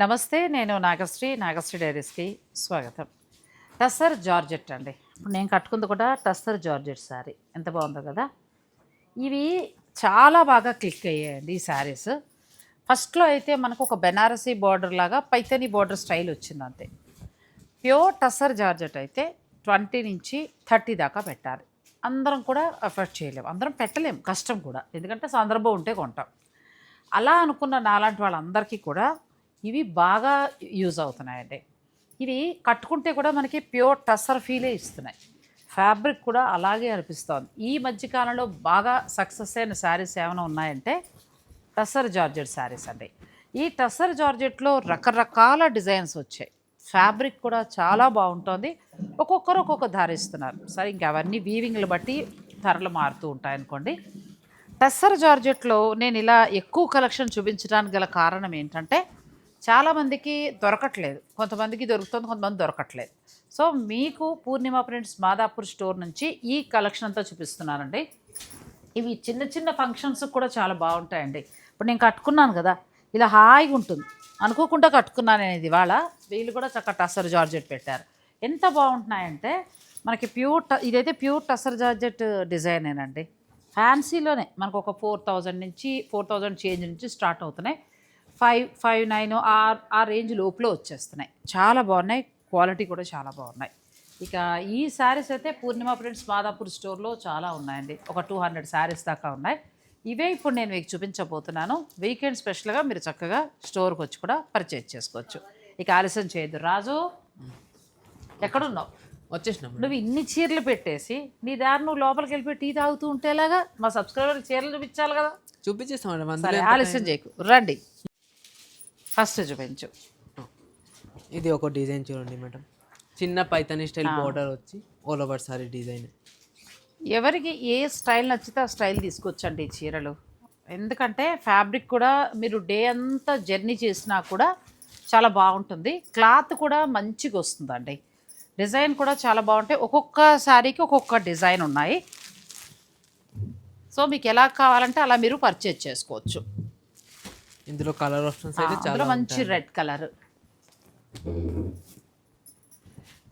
నమస్తే నేను నాగశ్రీ నాగశ్రీ డైరీస్కి స్వాగతం. టస్సర్ జార్జెట్ అండి. ఇప్పుడు నేను కట్టుకుంది కూడా టస్సర్ జార్జెట్ శారీ ఎంత బాగుందో కదా? ఇవి చాలా బాగా క్లిక్ అయ్యాయండి ఈ శారీస్ ఫస్ట్లో అయితే మనకు ఒక బెనారసీ బార్డర్ లాగా పైతని బార్డర్ స్టైల్ వచ్చింది అంతే. ప్యూర్ టస్సర్ జార్జెట్ అయితే ట్వంటీ నుంచి థర్టీ దాకా పెట్టాలి. అందరం కూడా అఫోర్డ్ చేయలేము. అందరం పెట్టలేము. కష్టం కూడా. ఎందుకంటే సందర్భం ఉంటే కొంటాం. అలా అనుకున్న నాలాంటి వాళ్ళందరికీ కూడా ఇవి బాగా యూజ్ అవుతున్నాయండి. ఇవి కట్టుకుంటే కూడా మనకి ప్యూర్ టసర్ ఫీలే ఇస్తున్నాయి. ఫ్యాబ్రిక్ కూడా అలాగే అనిపిస్తోంది. ఈ మధ్యకాలంలో బాగా సక్సెస్ అయిన శారీస్ ఏమైనా ఉన్నాయంటే టస్సర్ జార్జెట్ శారీస్ అండి. ఈ టసర్ జార్జెట్లో రకరకాల డిజైన్స్ వచ్చాయి. ఫ్యాబ్రిక్ కూడా చాలా బాగుంటుంది. ఒక్కొక్కరు ఒక్కొక్క ధరిస్తున్నారు సరే ఇంకా అవన్నీ వీవింగ్లు బట్టి ధరలు మారుతూ ఉంటాయనుకోండి. టస్సర్ జార్జెట్లో నేను ఇలా ఎక్కువ కలెక్షన్ చూపించడానికి గల కారణం ఏంటంటే చాలామందికి దొరకట్లేదు. కొంతమందికి దొరుకుతుంది కొంతమంది దొరకట్లేదు. సో మీకు పూర్ణిమ ప్రింట్స్ మాదాపూర్ స్టోర్ నుంచి ఈ కలెక్షన్ అంతా చూపిస్తున్నానండి. ఇవి చిన్న చిన్న ఫంక్షన్స్ కూడా చాలా బాగుంటాయండి. ఇప్పుడు నేను కట్టుకున్నాను కదా ఇలా హాయిగా ఉంటుంది. అనుకోకుండా కట్టుకున్నాను నేను ఇవాళ. వీళ్ళు కూడా చక్కగా టసర్ జార్జెట్ పెట్టారు. ఎంత బాగుంటున్నాయంటే మనకి ప్యూర్ ట- ఇదైతే ప్యూర్ టసర్ జార్జెట్ డిజైనేనండి. ఫ్యాన్సీలోనే మనకు ఒక ఫోర్ థౌజండ్ నుంచి ఫోర్ థౌజండ్ చేంజ్ నుంచి స్టార్ట్ అవుతున్నాయి. ఫైవ్ ఫైవ్ నైన్ ఆ ఆ రేంజ్ లోపల వచ్చేస్తున్నాయి. చాలా బాగున్నాయి. క్వాలిటీ కూడా చాలా బాగున్నాయి. ఇక ఈ శారీస్ అయితే పూర్ణిమ ప్రింట్స్ మాదాపూర్ స్టోర్లో చాలా ఉన్నాయండి. ఒక టూ హండ్రెడ్ శారీస్ దాకా ఉన్నాయి. ఇవే ఇప్పుడు నేను మీకు చూపించబోతున్నాను. వీకెండ్ స్పెషల్గా మీరు చక్కగా స్టోర్కి వచ్చి కూడా పర్చేజ్ చేసుకోవచ్చు. ఇక ఆలస్యం చేయొద్దు. రాజు ఎక్కడున్నావు? వచ్చేసినాం. నువ్వు ఇన్ని చీరలు పెట్టేసి నీ దారి నువ్వు లోపలికి వెళ్ళిపోయి టీ తాగుతూ ఉంటేలాగా మా సబ్స్క్రైబర్ చీరలు చూపించాలి కదా. చూపించేస్తాం ఆలస్యం చేయకు. రండి. ఫస్ట్ చూపించు. ఇది ఒక డిజైన్ చూడండి మేడం. చిన్న పైతని స్టైల్ బోర్డర్ వచ్చి ఆల్ ఓవర్ సారీ డిజైన్. ఎవరికి ఏ స్టైల్ నచ్చితే ఆ స్టైల్ తీసుకొచ్చండి ఈ చీరలు. ఎందుకంటే ఫ్యాబ్రిక్ కూడా మీరు డే అంతా జర్నీ చేసినా కూడా చాలా బాగుంటుంది. క్లాత్ కూడా మంచిగా వస్తుందండి. డిజైన్ కూడా చాలా బాగుంటాయి. ఒక్కొక్క శారీకి ఒక్కొక్క డిజైన్ ఉన్నాయి. సో మీకు ఎలా కావాలంటే అలా మీరు పర్చేజ్ చేసుకోవచ్చు. ఇందులో కలర్ ఆప్షన్స్ అయితే చాలా మంచి రెడ్ కలర్.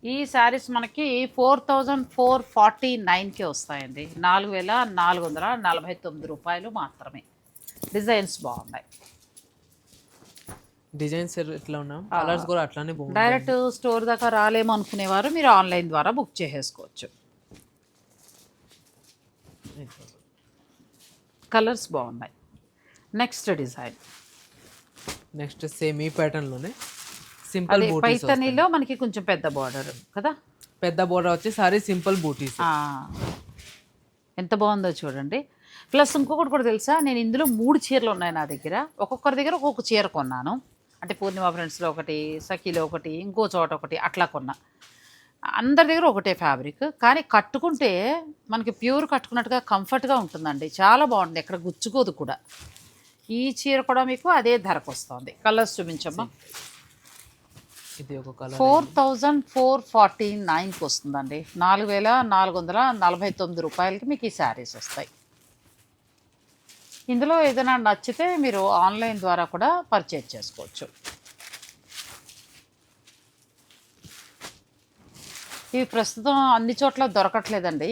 ఈ శారీస్ మనకి ఫోర్ థౌజండ్ ఫోర్ ఫార్టీ నైన్కే వస్తాయండి. నాలుగు వేల నాలుగు వందల నలభై తొమ్మిది రూపాయలు మాత్రమే. డిజైన్స్ బాగున్నాయి. డిజైన్స్ ఎట్లా ఉన్నాం కలర్స్ కూడా అట్లానే డైరెక్ట్ స్టోర్ దాకా రాలేము అనుకునేవారు మీరు ఆన్లైన్ ద్వారా బుక్ చేసేసుకోవచ్చు. కలర్స్ బాగున్నాయి. నెక్స్ట్ డిజైన్ నెక్స్ట్ సేమ్ ఈ ప్యాటర్న్లోనే సింపుల్ పైతనీలో మనకి కొంచెం పెద్ద బార్డర్ కదా? పెద్ద బోర్డర్ వచ్చి సారీ సింపుల్ బూటీస్ ఎంత బాగుందో చూడండి. ప్లస్ ఇంకొకటి కూడా తెలుసా? నేను ఇందులో మూడు చీరలు ఉన్నాయి నా దగ్గర. ఒక్కొక్కరి దగ్గర ఒక్కొక్క చీర కొన్నాను. అంటే పూర్ణిమ ఫ్రెండ్స్లో ఒకటి సఖీలో ఒకటి ఇంకో చోట ఒకటి అట్లా కొన్నా. అందరి దగ్గర ఒకటే ఫ్యాబ్రిక్ కానీ కట్టుకుంటే మనకి ప్యూర్ కట్టుకున్నట్టుగా కంఫర్ట్గా ఉంటుందండి. చాలా బాగుంటుంది. ఎక్కడ గుచ్చుకోదు కూడా. ఈ చీర కూడా మీకు అదే ధరకు వస్తుంది. కలర్స్ చూపించమ్మా. ఇది ఒక colour four thousand four forty నైన్కి వస్తుందండి. నాలుగు వేల నాలుగు వందల నలభై తొమ్మిది రూపాయలకి మీకు ఈ శారీస్ వస్తాయి. ఇందులో ఏదైనా నచ్చితే మీరు ఆన్లైన్ ద్వారా కూడా పర్చేజ్ చేసుకోవచ్చు. ఇవి ప్రస్తుతం అన్ని చోట్ల దొరకట్లేదండి.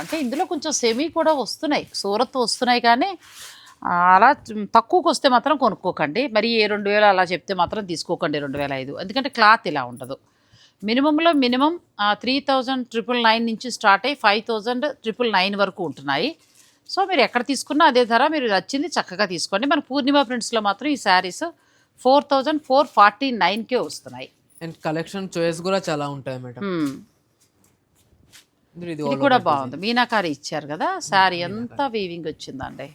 అంటే ఇందులో కొంచెం సెమీ కూడా వస్తున్నాయి. సూరత్ వస్తున్నాయి కానీ అలా తక్కువకి వస్తే మాత్రం కొనుక్కోకండి. మరి ఏ రెండు వేలు అలా చెప్తే మాత్రం తీసుకోకండి రెండు వేల ఐదు. ఎందుకంటే క్లాత్ ఇలా ఉండదు. మినిమంలో minimum three thousand triple nine నుంచి స్టార్ట్ అయ్యి ఫైవ్ థౌజండ్ ట్రిపుల్ నైన్ వరకు ఉంటున్నాయి. సో మీరు ఎక్కడ తీసుకున్నా అదే ధర మీరు నచ్చింది చక్కగా తీసుకోండి. మన పూర్ణిమ ప్రింట్స్లో మాత్రం ఈ saris four thousand four forty నైన్కే వస్తున్నాయి. అండ్ కలెక్షన్ చాయిస్ కూడా చాలా ఉంటాయి మేడం. ఇది కూడా బాగుంది. మీనాకారి ఇచ్చారు కదా శారీ అంతా వీవింగ్ వచ్చిందండి.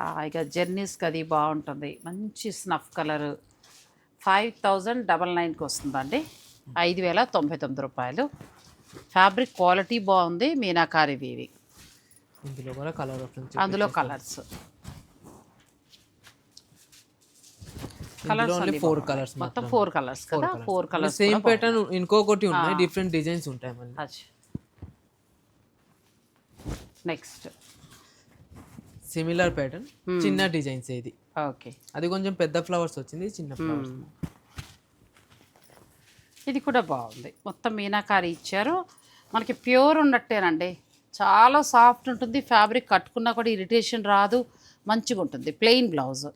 ఇక జర్నీస్కి అది బాగుంటుంది. మంచి snuff colour. Five thousand double నైన్కి వస్తుందండి. ఐదు వేల తొంభై తొమ్మిది రూపాయలు. ఫ్యాబ్రిక్ క్వాలిటీ బాగుంది. మీనాకారి వీవింగ్ ఇందులో కూడా కలర్ అందులో కలర్స్. కలర్స్ ఫోర్ కలర్స్ మొత్తం ఫోర్ కలర్స్ కదా? ఫోర్ కలర్స్ సేమ్ ప్యాటర్న్ ఇంకొకటి ఉన్నాయి. డిఫరెంట్ డిజైన్స్ ఉంటాయి మళ్ళీ. నెక్స్ట్ సిమిలర్ ప్యాటర్న్ చిన్న డిజైన్స్ ఇది ఓకే అది కొంచెం పెద్ద ఫ్లవర్స్ వచ్చింది చిన్న ఫ్లవర్స్ ఇది కూడా బాగుంది. మొత్తం మీనాకారి ఇచ్చారు. మనకి ప్యూర్ ఉన్నట్టేనండి. చాలా సాఫ్ట్ ఉంటుంది. ఫ్యాబ్రిక్ కట్టుకున్నా కూడా ఇరిటేషన్ రాదు. మంచిగా ఉంటుంది. Plain blouse.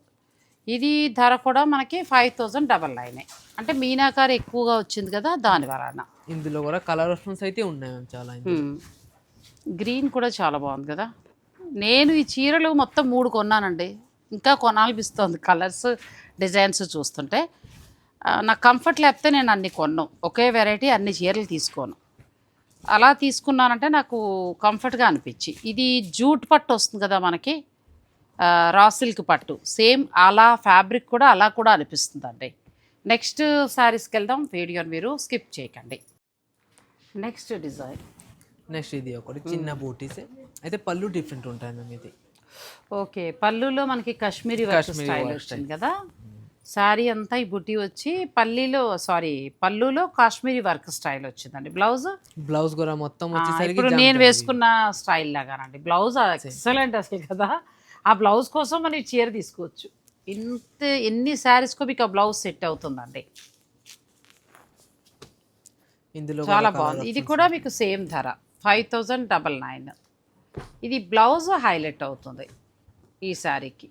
ఇది ధర కూడా మనకి ఫైవ్ థౌజండ్ డబల్ నైన్ అంటే మీనాకారి ఎక్కువగా వచ్చింది కదా దాని వలన. ఇందులో కూడా కలర్ ఆప్షన్స్ అయితే ఉన్నాయి చాలా. గ్రీన్ కూడా చాలా బాగుంది కదా. నేను ఈ చీరలు మొత్తం మూడు కొన్నానండి. ఇంకా కొనాలనిపిస్తుంది. కలర్స్ డిజైన్స్ చూస్తుంటే నాకు కంఫర్ట్ లేకపోతే నేను అన్ని కొన్నాను ఒకే వెరైటీ అన్ని చీరలు తీసుకోను. అలా తీసుకున్నానంటే నాకు కంఫర్ట్గా అనిపించి. ఇది జూట్ పట్టు వస్తుంది కదా మనకి రా సిల్క్ పట్టు. సేమ్ అలా ఫ్యాబ్రిక్ కూడా అలా కూడా అనిపిస్తుందండి. నెక్స్ట్ శారీస్కి వెళ్దాం. వీడియోని మీరు స్కిప్ చేయకండి. నెక్స్ట్ డిజైన్ నెక్స్ట్ ఇది ఒకటి చిన్న బూటీస్ అయితే పళ్ళు డిఫరెంట్ ఉంటాయి మ్యామ్ ఇది. ఓకే పళ్ళులో మనకి కాశ్మీరీ వర్క్ కాశ్మీరీ స్టైల్ వచ్చింది కదా? శారీ అంతా ఈ బుట్టి వచ్చి పల్లీలో సారీ పళ్ళులో కాశ్మీరీ వర్క్ స్టైల్ వచ్చిందండి. బ్లౌజ్ బ్లౌజ్ కూడా మొత్తం వచ్చేసరికి ఇప్పుడు నేను. వేసుకున్న స్టైల్ లాగానండి. బ్లౌజ్ ఎక్సలెంట్ అసలు కదా? ఆ బ్లౌజ్ కోసం మనం చీర తీసుకోవచ్చు. ఇంత ఎన్ని శారీస్కో మీకు ఆ బ్లౌజ్ సెట్ అవుతుందండి? ఇందులో చాలా బాగుంది. ఇది కూడా మీకు సేమ్ ధర. ఫైవ్ థౌజండ్ డబల్ నైన్ ఇది బ్లౌజ్ హైలైట్ అవుతుంది ఈ శారీకి.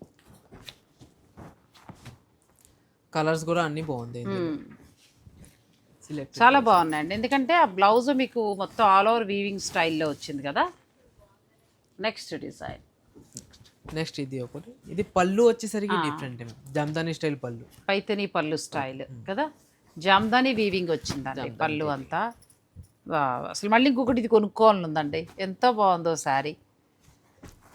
కలర్స్ కూడా అన్ని బాగుంది చాలా బాగున్నాయండి. ఎందుకంటే ఆ బ్లౌజ్ మీకు మొత్తం ఆల్ ఓవర్ వీవింగ్ స్టైల్లో వచ్చింది కదా. Next design. నెక్స్ట్ ఇది ఒకటి. ఇది పళ్ళు వచ్చేసరికి డిఫరెంట్ జమ్దాని స్టైల్ పళ్ళు. పైతని పళ్ళు స్టైల్ కదా. జామ్దాని వీవింగ్ వచ్చిందండి పళ్ళు అంతా. అసలు మళ్ళీ ఇంకొకటి ఇది కొనుక్కోవాలని ఉందండి ఎంత బాగుందో శారీ.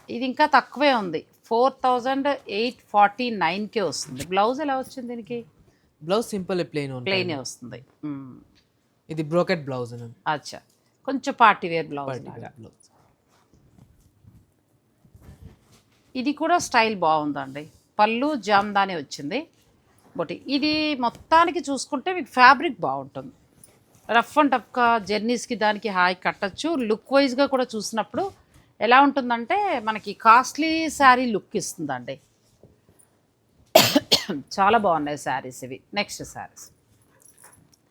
ఇది ఇంకా తక్కువే ఉంది. ఫోర్ థౌజండ్ ఎయిట్ ఫార్టీ నైన్కే వస్తుంది. బ్లౌజ్ ఎలా వచ్చింది దీనికి? బ్లౌజ్ సింపుల్ ప్లెయిన్ ప్లెయినే వస్తుంది. ఇది బ్రోకెట్ బ్లౌజ్ అచ్చా. కొంచెం పార్టీ వేర్ బ్లౌజ్ బ్లౌజ్. ఇది కూడా స్టైల్ బాగుందండి. పళ్ళు జామ్దాని వచ్చింది. బట్ ఇది మొత్తానికి చూసుకుంటే మీకు ఫ్యాబ్రిక్ బాగుంటుంది. రఫ్ అండ్ టఫ్గా జర్నీస్కి దానికి హాయి కట్టచ్చు. లుక్ వైజ్గా కూడా చూసినప్పుడు ఎలా ఉంటుందంటే మనకి కాస్ట్లీ శారీ లుక్ ఇస్తుందండి. చాలా బాగున్నాయి శారీస్ ఇవి. నెక్స్ట్ శారీస్.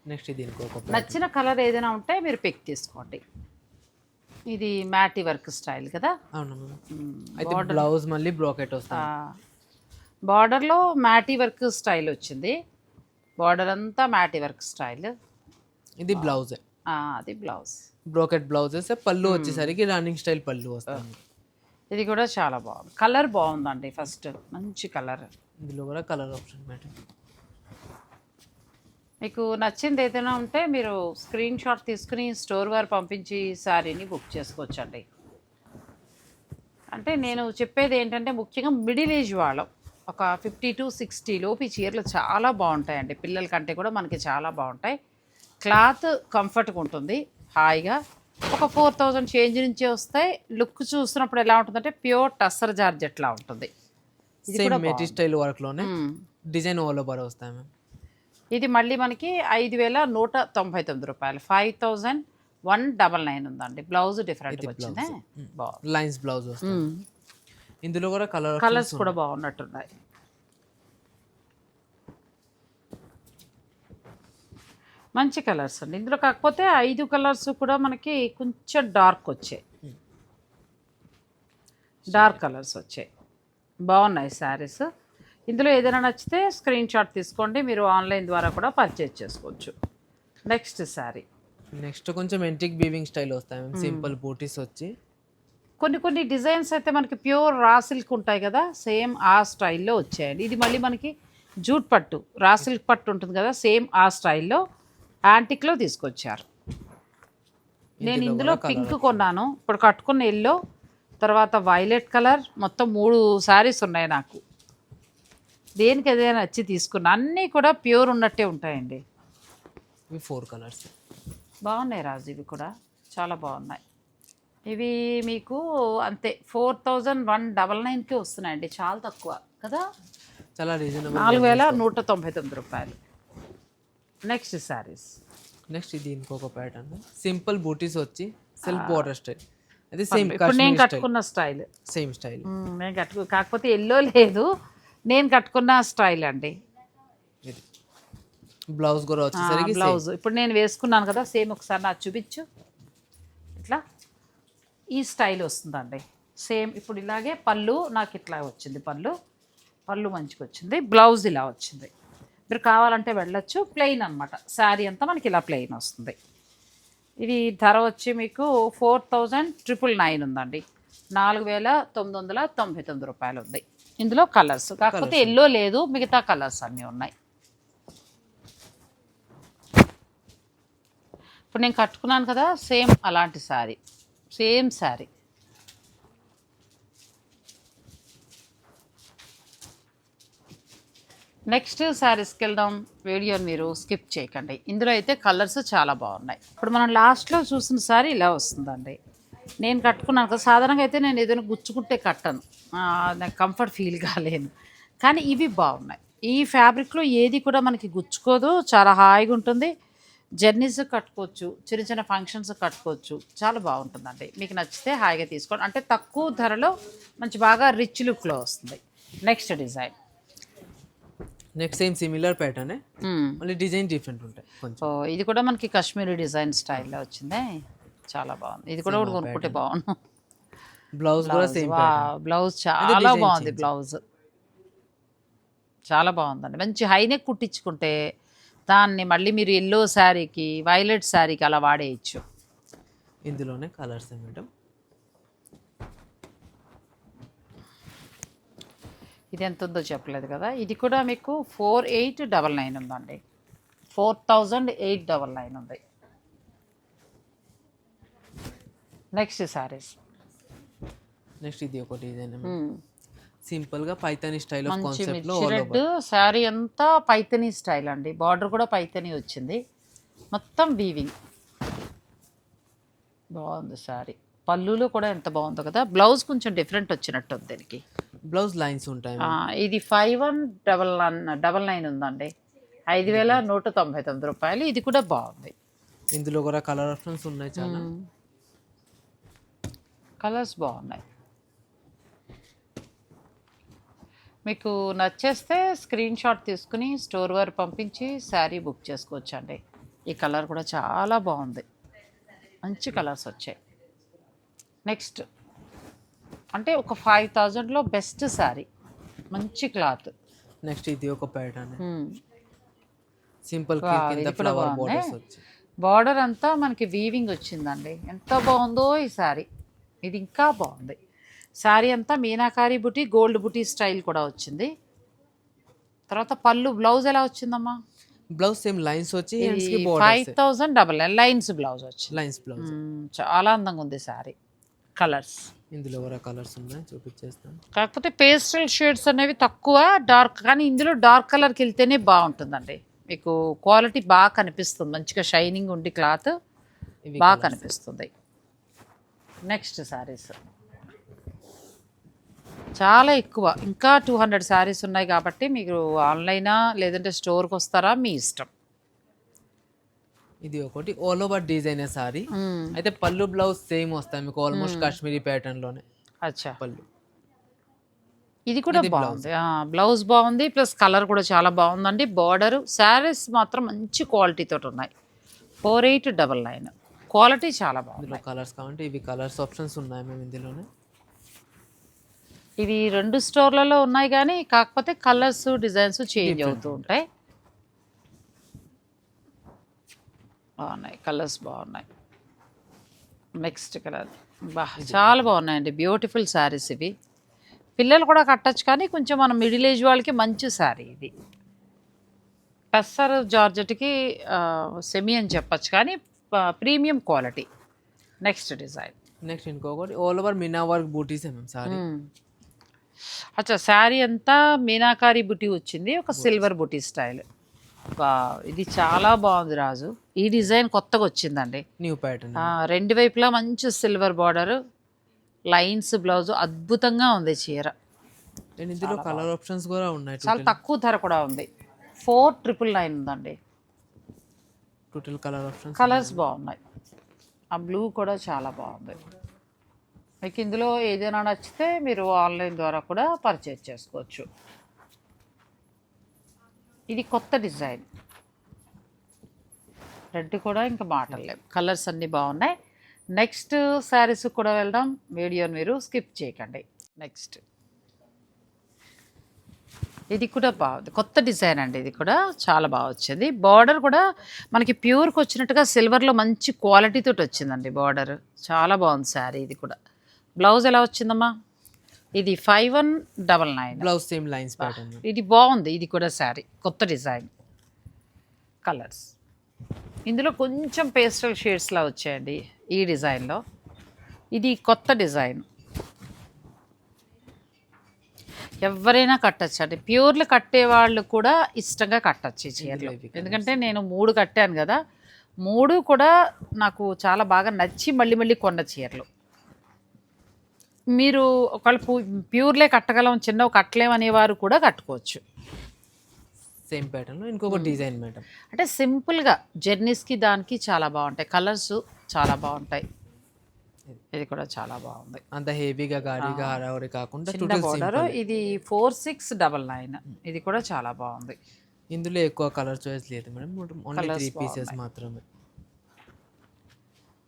నెక్స్ట్ నచ్చిన కలర్ ఏదైనా ఉంటే మీరు పిక్ తీసుకోండి. ఇది మ్యాటీ వర్క్ స్టైల్ కదా? అవును బ్లౌజ్ మళ్ళీ బ్రోకెట్ వస్తుంది. బార్డర్లో మ్యాటీ వర్క్ స్టైల్ వచ్చింది. బార్డర్ అంతా మ్యాటీ వర్క్ స్టైల్. ఇది బ్లౌజ్. అది బ్లౌజ్. బ్రోకెట్ బ్లౌజెస్ పళ్ళు వచ్చేసరికి రన్నింగ్ స్టైల్ పళ్ళు వస్తుంది ఇది కూడా చాలా బాగుంది. కలర్ బాగుందండి ఫస్ట్. మంచి కలర్ ఇందులో కూడా కలర్ ఆప్షన్ మేడం మీకు నచ్చింది ఏదైనా ఉంటే మీరు స్క్రీన్ షాట్ తీసుకుని స్టోర్ వారు పంపించి శారీని బుక్ చేసుకోవచ్చండి. అంటే నేను చెప్పేది ఏంటంటే ముఖ్యంగా మిడిల్ ఏజ్ వాళ్ళం. ఒక ఫిఫ్టీ టు సిక్స్టీ లోపు ఈ చీరలు చాలా బాగుంటాయండి. పిల్లల కంటే కూడా మనకి చాలా బాగుంటాయి. క్లాత్ కంఫర్ట్గా ఉంటుంది. హాయిగా. ఒక ఫోర్ థౌజండ్ చేంజ్ నుంచే వస్తాయి లుక్ చూసినప్పుడు ఎలా ఉంటుందంటే ప్యూర్ టస్సర్ ఉంటుంది. సేమ్ కూడా మెటీ స్టైల్ వర్క్లోనే మ్మ్. డిజైన్ వస్తాయి మ్యామ్. ఇది మళ్ళీ మనకి ఐదు వేల నూట తొంభై తొమ్మిది రూపాయలు. Five thousand one double nine ఉందండి. బ్లౌజ్ డిఫరెంట్ వచ్చిందే. లైన్స్ బ్లౌజ్ ఇందులో కూడా కలర్ కలర్స్ కూడా బాగున్నట్టున్నాయి. మంచి కలర్స్ అండి. ఇందులో కాకపోతే ఐదు కలర్స్ కూడా మనకి కొంచెం డార్క్ వచ్చాయి. డార్క్ కలర్స్ వచ్చాయి. బాగున్నాయి శారీస్. ఇందులో ఏదైనా నచ్చితే స్క్రీన్ షాట్ తీసుకోండి. మీరు ఆన్లైన్ ద్వారా కూడా పర్చేజ్ చేసుకోవచ్చు. నెక్స్ట్ శారీ. నెక్స్ట్ కొంచెం ఎంటిక్ బీవింగ్ స్టైల్ వస్తాయి సింపుల్ బూటీస్ వచ్చి. కొన్ని కొన్ని డిజైన్స్ అయితే మనకి ప్యూర్ రా సిల్క్ ఉంటాయి కదా సేమ్ ఆ స్టైల్లో వచ్చాయండి. ఇది మళ్ళీ మనకి జూట్ పట్టు రా సిల్క్ పట్టు ఉంటుంది కదా సేమ్ ఆ స్టైల్లో యాంటిక్లో తీసుకొచ్చారు. నేను ఇందులో పింక్ కొన్నాను. ఇప్పుడు కట్టుకున్న ఎల్లో తర్వాత వైలెట్ కలర్ మొత్తం మూడు శారీస్ ఉన్నాయి నాకు. దేనికి ఏదైనా నచ్చి తీసుకున్నా అన్నీ కూడా ప్యూర్ ఉన్నట్టే ఉంటాయండి. ఇవి ఫోర్ కలర్స్. బాగున్నాయి రాజు ఇవి కూడా. చాలా బాగున్నాయి. ఇవి మీకు అంతే ఫోర్ థౌజండ్ వన్ డబల్ నైన్కి వస్తున్నాయండి చాలా తక్కువ కదా? చాలా రీజనబుల్ నాలుగు వేల నూట తొంభై తొమ్మిది రూపాయలు. నెక్స్ట్ శారీస్ నెక్స్ట్ ఇది ఇంకొక ప్యాటర్న్ సింపుల్ బూటీస్ వచ్చి సెల్ఫ్ బోర్డర్ స్టైల్ అది సేమ్ ఇప్పుడు నేను కట్టుకున్న స్టైల్ సేమ్ స్టైల్ నేను కట్టుకు కాకపోతే ఎల్లో లేదు. నేను కట్టుకున్న స్టైల్ అండి. బ్లౌజ్ కూడా వచ్చేసరికి బ్లౌజ్ ఇప్పుడు నేను వేసుకున్నాను కదా సేమ్ ఒకసారి నాకు చూపించు. ఇట్లా. ఈ స్టైల్ వస్తుందండి. సేమ్ ఇప్పుడు ఇలాగే పళ్ళు నాకు ఇట్లా వచ్చింది పళ్ళు. పళ్ళు మంచిగా వచ్చింది. బ్లౌజ్ ఇలా వచ్చింది. మీరు కావాలంటే వెళ్ళొచ్చు. ప్లెయిన్ అనమాట శారీ అంతా మనకి ఇలా ప్లెయిన్ వస్తుంది. ఇది ధర వచ్చి మీకు ఫోర్ థౌజండ్ ట్రిపుల్ నైన్ ఉందండి. నాలుగు వేల తొమ్మిది వందల తొంభై తొమ్మిది రూపాయలు ఉంది. ఇందులో కలర్స్. కాకపోతే ఎల్లో లేదు మిగతా కలర్స్ అన్నీ ఉన్నాయి. ఇప్పుడు నేను కట్టుకున్నాను కదా సేమ్ అలాంటి శారీ. సేమ్ శారీ. నెక్స్ట్ శారీస్కి వెళ్దాం. వీడియోని మీరు స్కిప్ చేయకండి. ఇందులో అయితే కలర్స్ చాలా బాగున్నాయి. ఇప్పుడు మనం లాస్ట్లో చూసిన శారీ ఇలా వస్తుందండి. నేను కట్టుకున్నాను కదా సాధారణంగా అయితే నేను ఏదైనా గుచ్చుకుంటే కట్టను. నాకు కంఫర్ట్ ఫీల్ కాలేను కానీ ఇవి బాగున్నాయి. ఈ ఫ్యాబ్రిక్లో ఏది కూడా మనకి గుచ్చుకోదు. చాలా హాయిగా ఉంటుంది. జర్నీస్ కట్టుకోవచ్చు చిన్న చిన్న ఫంక్షన్స్ కట్టుకోవచ్చు. చాలా బాగుంటుందండి. మీకు నచ్చితే హాయిగా తీసుకోండి. అంటే తక్కువ ధరలో మంచి బాగా రిచ్ లుక్లో వస్తుంది. Next design next same similar pattern మళ్ళీ డిజైన్ డిఫరెంట్ ఉంటాయి కొంచెం. ఇది కూడా మనకి కాశ్మీరీ డిజైన్ స్టైల్లో వచ్చింది? చాలా బాగుంది. ఇది కూడా ఒకటి కొనుక్కుంటే బాగుండు. బ్లౌజ్ కూడా సేమ్ బ్లౌజ్ చాలా బాగుంది. బ్లౌజ్ చాలా బాగుందండి. మంచి హైనెక్ కుట్టించుకుంటే దాన్ని మళ్ళీ మీరు ఎల్లో శారీకి వైలెట్ శారీకి అలా వాడేయచ్చు. ఇందులోనే కలర్స్ మేడం ఇది ఎంత ఉందో చెప్పలేదు కదా. ఇది కూడా మీకు ఫోర్ ఎయిట్ డబల్ నైన్ ఉందండి. Four thousand eight double nine ఉంది. నెక్స్ట్ శారీస్ నెక్స్ట్ ఇది ఒక డిజైన్ సింపుల్గా పైతాని స్టైల్ కాన్సెప్ట్లో రెడ్ శారీ అంతా పైతనీ స్టైల్ అండి. బార్డర్ కూడా పైతనీ వచ్చింది. మొత్తం వీవింగ్ బాగుంది శారీ పళ్ళులో కూడా ఎంత బాగుందో కదా. బ్లౌజ్ కొంచెం డిఫరెంట్ వచ్చినట్టు ఉంది దీనికి. బ్లౌజ్ లైన్స్ ఉంటాయి ఇది five one double nine double nine ఉందండి. ఐదు వేల నూట తొంభై తొమ్మిది రూపాయలు. ఇది కూడా బాగుంది. ఇందులో కూడా కలర్ ఆప్షన్స్ ఉన్నాయి చాలా. కలర్స్ బాగున్నాయి. మీకు నచ్చేస్తే స్క్రీన్ షాట్ తీసుకుని స్టోర్ వారు పంపించి శారీ బుక్ చేసుకోవచ్చు అండి ఈ కలర్ కూడా చాలా బాగుంది. మంచి కలర్స్ వచ్చాయి. నెక్స్ట్ అంటే ఒక ఫైవ్ థౌజండ్లో బెస్ట్ శారీ మంచి క్లాత్. నెక్స్ట్ ఇది ఒక ప్యాటర్న్ సింపుల్ ఫ్లవర్. బోర్డర్స్ వచ్చి. బార్డర్ అంతా మనకి వీవింగ్ వచ్చిందండి. ఎంత బాగుందో ఈ శారీ ఇది ఇంకా బాగుంది. శారీ అంతా మీనాకారి బుటీ గోల్డ్ బుటీ స్టైల్ కూడా వచ్చింది. తర్వాత పళ్ళు బ్లౌజ్ ఎలా వచ్చిందమ్మా? బ్లౌజ్ సేమ్ లైన్స్ వచ్చి five thousand double lines blouse వచ్చింది లైన్స్ బ్లౌజ్ చాలా అందంగా ఉంది శారీ కలర్స్. ఇందులో కూడా కలర్స్ ఉన్నాయి? చూపించేస్తాను. కాకపోతే పేస్టల్ షేడ్స్ అనేవి తక్కువ డార్క్ కానీ ఇందులో డార్క్ కలర్కి వెళ్తేనే బాగుంటుందండి. మీకు క్వాలిటీ బాగా కనిపిస్తుంది. మంచిగా షైనింగ్ ఉండి క్లాత్ బాగా కనిపిస్తుంది. నెక్స్ట్ శారీస్. చాలా ఎక్కువ. ఇంకా టూ హండ్రెడ్ శారీస్ ఉన్నాయి కాబట్టి మీకు ఆన్లైనా లేదంటే స్టోర్కి వస్తారా? మీ ఇష్టం. ఇది ఒకటి. ఆల్ ఓవర్ డిజైన్ సారీ అయితే పళ్ళు బ్లౌజ్ సేమ్ వస్తాయి మీకు ఆల్మోస్ట్ కాశ్మీరీ ప్యాటర్న్లోనే. అచ్చా. పళ్ళు. ఇది కూడా బాగుంది. బ్లౌజ్ బాగుంది ప్లస్ కలర్ కూడా చాలా బాగుందండి. బార్డర్ శారీస్ మాత్రం మంచి క్వాలిటీతో ఉన్నాయి. Four eight double nine quality చాలా బాగుంది. కలర్స్ కావాలంటే ఇవి కలర్స్ ఆప్షన్స్ ఉన్నాయి మేము ఇందులోనే. ఇవి రెండు స్టోర్లలో ఉన్నాయి కానీ కాకపోతే కలర్స్ డిజైన్స్ చేంజ్ అవుతూ ఉంటాయి. బాగున్నాయి కలర్స్ బాగున్నాయి. నెక్స్ట్ కలర్ బా చాలా బాగున్నాయండి. బ్యూటిఫుల్ శారీస్ ఇవి. పిల్లలు కూడా కట్టచ్చు కానీ కొంచెం మన మిడిల్ ఏజ్ వాళ్ళకి మంచి శారీ ఇది. టస్సర్ జార్జెట్కి సెమీ అని చెప్పచ్చు కానీ premium quality next design next ఇంకొకటి ఆల్ ఓవర్ మినా వర్క్ బూటీస్ సారీ అచ్చా శారీ అంతా మీనాకారి బుటీ వచ్చింది. ఒక సిల్వర్ బుటీ స్టైల్ ఇది చాలా బాగుంది రాజు. ఈ డిజైన్ కొత్తగా వచ్చిందండి. న్యూ ప్యాటర్న్ రెండు వైపులా మంచి సిల్వర్ బార్డర్ లైన్స్ బ్లౌజ్ అద్భుతంగా ఉంది చీర. ఇందులో కలర్ ఆప్షన్స్ కూడా ఉన్నాయి చాలా తక్కువ ధర కూడా ఉంది. ఫోర్ ట్రిపుల్ నైన్ ఉందండి. టోటల్ కలర్ ఆప్షన్స్ కలర్స్ బాగున్నాయి. ఆ బ్లూ కూడా చాలా బాగుంది. మీకు ఇందులో ఏదైనా నచ్చితే మీరు ఆన్లైన్ ద్వారా కూడా పర్చేజ్ చేసుకోవచ్చు. ఇది కొత్త డిజైన్. రెడ్ కూడా ఇంకా మాటలు. కలర్స్ అన్నీ బాగున్నాయి. నెక్స్ట్ శారీస్ కూడా వెళ్దాం. వీడియోని మీరు స్కిప్ చేయకండి. నెక్స్ట్ ఇది కూడా బాగుంది కొత్త డిజైన్ అండి ఇది కూడా. చాలా బాగా వచ్చింది. బార్డర్ కూడా మనకి ప్యూర్కి వచ్చినట్టుగా సిల్వర్లో మంచి క్వాలిటీతో వచ్చిందండి బార్డర్ చాలా బాగుంది శారీ ఇది కూడా. బ్లౌజ్ ఎలా వచ్చిందమ్మా? ఇది five one double nine blouse same lines pattern ఇది బాగుంది ఇది కూడా శారీ కొత్త డిజైన్ కలర్స్ ఇందులో కొంచెం పేస్టల్ షేడ్స్లా వచ్చాయండి ఈ డిజైన్లో ఇది కొత్త డిజైన్ ఎవరైనా కట్టచ్చు అండి. ప్యూర్లు కట్టే వాళ్ళు కూడా ఇష్టంగా కట్టచ్చు ఈ చీరలు. ఎందుకంటే నేను మూడు కట్టాను కదా. మూడు కూడా నాకు చాలా బాగా నచ్చి మళ్ళీ మళ్ళీ కొన్న చీరలు. మీరు ఒకవేళ పు- ప్యూర్లే కట్టగలం చిన్నవి కట్టలేం అనేవారు కూడా కట్టుకోవచ్చు. సేమ్ ప్యాటర్న్ ఇంకొక డిజైన్ మేడం అంటే సింపుల్గా జర్నీస్కి దానికి చాలా బాగుంటాయి. కలర్స్ చాలా బాగుంటాయి. ఇది కూడా చాలా బాగుంది. అంత హెవీగా గాడిగా హడావుడి కాకుండా చిన్న బోర్డర్ ఇది ఫోర్ సిక్స్ డబల్ నైన్ ఇది కూడా చాలా బాగుంది. ఇందులో ఎక్కువ కలర్ చాయిస్ లేదు మేడం ఓన్లీ త్రీ పీసెస్ మాత్రమే.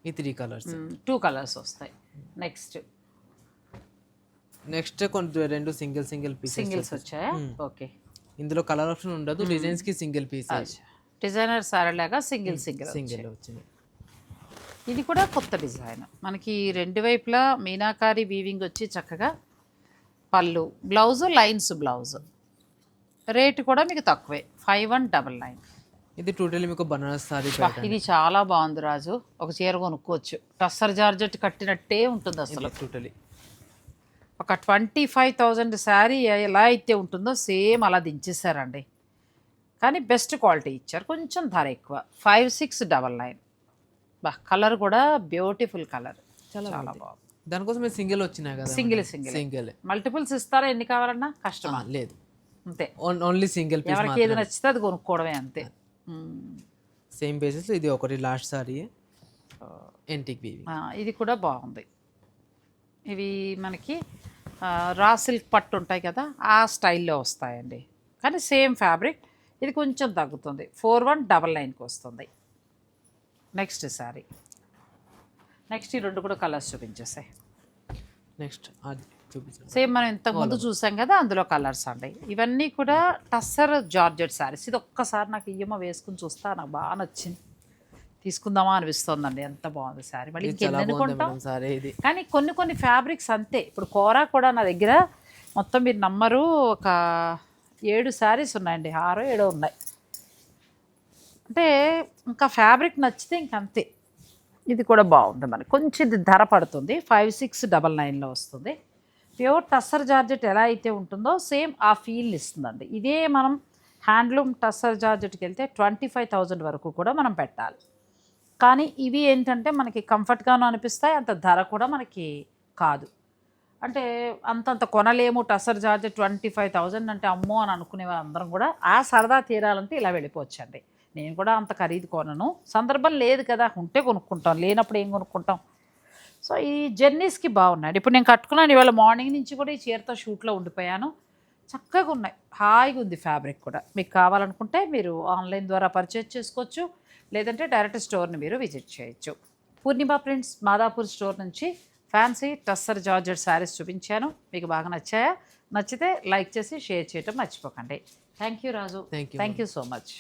ఈ త్రీ కలర్స్ టూ కలర్స్ వస్తాయి. నెక్స్ట్ నెక్స్ట్ కొన్ని రెండు సింగిల్ సింగిల్ పీసెస్ సింగిల్స్ వచ్చాయా? ఓకే ఇందులో కలర్ ఆప్షన్ ఉండదు డిజైన్స్కి సింగిల్ పీస్ డిజైనర్ సారీ లాగా సింగిల్ సింగిల్ సింగిల్ వచ్చింది ఇది కూడా కొత్త డిజైన్. మనకి రెండు వైపులా మీనాకారి వీవింగ్ వచ్చి చక్కగా పళ్ళు బ్లౌజ్ లైన్స్ బ్లౌజ్ రేట్ కూడా మీకు తక్కువే. ఫైవ్ వన్ డబల్ నైన్ ఇది టోటల్ మీకు బనారస్ సారీ ఇది చాలా బాగుంది రాజు. ఒక చీర కొనుక్కోవచ్చు. టస్సర్ జార్జెట్ కట్టినట్టే ఉంటుంది అసలు. టోటలీ ఒక ట్వంటీ ఫైవ్ థౌజండ్ శారీ ఎలా అయితే ఉంటుందో సేమ్ అలా దించేశారండి. కానీ బెస్ట్ క్వాలిటీ ఇచ్చారు. కొంచెం ధర ఎక్కువ. ఫైవ్ సిక్స్ డబల్ నైన్ బా కలర్ కూడా బ్యూటిఫుల్ కలర్. చాలా బాగుంది. దానికోసం సింగిల్ వచ్చినాయి కదా సింగిల్ సింగిల్. సింగిల్. మల్టిపుల్స్ ఇస్తారా? ఎన్ని కావాలన్నా? కష్టమా లేదు. అంతే. ఓన్లీ సింగిల్ ఎవరికి ఏది నచ్చితే అది కొనుక్కోవడమే అంతే. సేమ్ బేసిస్ ఇది ఒకటి లాస్ట్ సారీ ఆ, ఇది కూడా బాగుంది. ఇవి మనకి రా సిల్క్ పట్టు ఉంటాయి కదా ఆ స్టైల్లో వస్తాయండి. కానీ సేమ్ ఫ్యాబ్రిక్ ఇది కొంచెం తగ్గుతుంది. ఫోర్ వన్ డబల్ నైన్కి వస్తుంది. నెక్స్ట్ సారీ నెక్స్ట్ ఈ రెండు కూడా కలర్స్ చూపించేసాయి. నెక్స్ట్ సేమ్ మనం ఇంతకుముందు చూసాం కదా అందులో కలర్స్ అండి. ఇవన్నీ కూడా టస్సర్ జార్జెట్ శారీస్ ఇది ఒక్కసారి నాకు ఇయ్యమ వేసుకుని చూస్తా నాకు బాగా నచ్చింది. తీసుకుందామా అనిపిస్తోందండి. ఎంత బాగుంది శారీ. మళ్ళీ చాలా ఇంకెన్ని బాగుంది కొంటాం మేడం సారీ ఇది. కానీ కొన్ని కొన్ని ఫ్యాబ్రిక్స్ అంతే. ఇప్పుడు కోరా కూడా నా దగ్గర మొత్తం మీరు నమ్మరు. ఒక ఏడు శారీస్ ఉన్నాయండి. ఆరో ఏడో ఉన్నాయి. అంటే ఇంకా ఫ్యాబ్రిక్ నచ్చితే ఇంక అంతే. ఇది కూడా బాగుంది మనకి. కొంచెం ఇది ధర పడుతుంది. ఫైవ్ సిక్స్ డబల్ నైన్లో వస్తుంది. ప్యూర్ టస్సర్ జార్జెట్ ఎలా అయితే ఉంటుందో సేమ్ ఆ ఫీల్ ఇస్తుందండి. ఇదే మనం హ్యాండ్లూమ్ టస్సర్ జార్జెట్కి వెళ్తే ట్వంటీ ఫైవ్ థౌజండ్ వరకు కూడా మనం పెట్టాలి. కానీ ఇవి ఏంటంటే మనకి కంఫర్ట్గాను అనిపిస్తాయి అంత ధర కూడా మనకి కాదు. అంటే అంతంత కొనలేము tussar charge twenty five thousand అంటే అమ్మో అని అనుకునే అందరం కూడా ఆ సరదా తీరాలంటే ఇలా వెళ్ళిపోవచ్చండి. నేను కూడా అంత ఖరీదు కొనను. సందర్భం లేదు కదా ఉంటే కొనుక్కుంటాం లేనప్పుడు ఏం కొనుక్కుంటాం? సో ఈ జర్నీస్కి బాగున్నాయి ఇప్పుడు నేను కట్టుకున్నాను ఇవాళ మార్నింగ్ నుంచి కూడా ఈ చీరతో షూట్లో ఉండిపోయాను. చక్కగా ఉన్నాయి హాయిగా ఉంది ఫ్యాబ్రిక్ కూడా. మీకు కావాలనుకుంటే మీరు ఆన్లైన్ ద్వారా పర్చేజ్ చేసుకోవచ్చు. లేదంటే డైరెక్ట్ స్టోర్ని మీరు విజిట్ చేయొచ్చు. పూర్ణిమ ప్రింట్స్ మాదాపూర్ స్టోర్ నుంచి ఫ్యాన్సీ టస్సర్ జార్జెట్ శారీస్ చూపించాను. మీకు బాగా నచ్చాయా? నచ్చితే లైక్ చేసి షేర్ చేయటం మర్చిపోకండి. Thank you Raju thank you so much.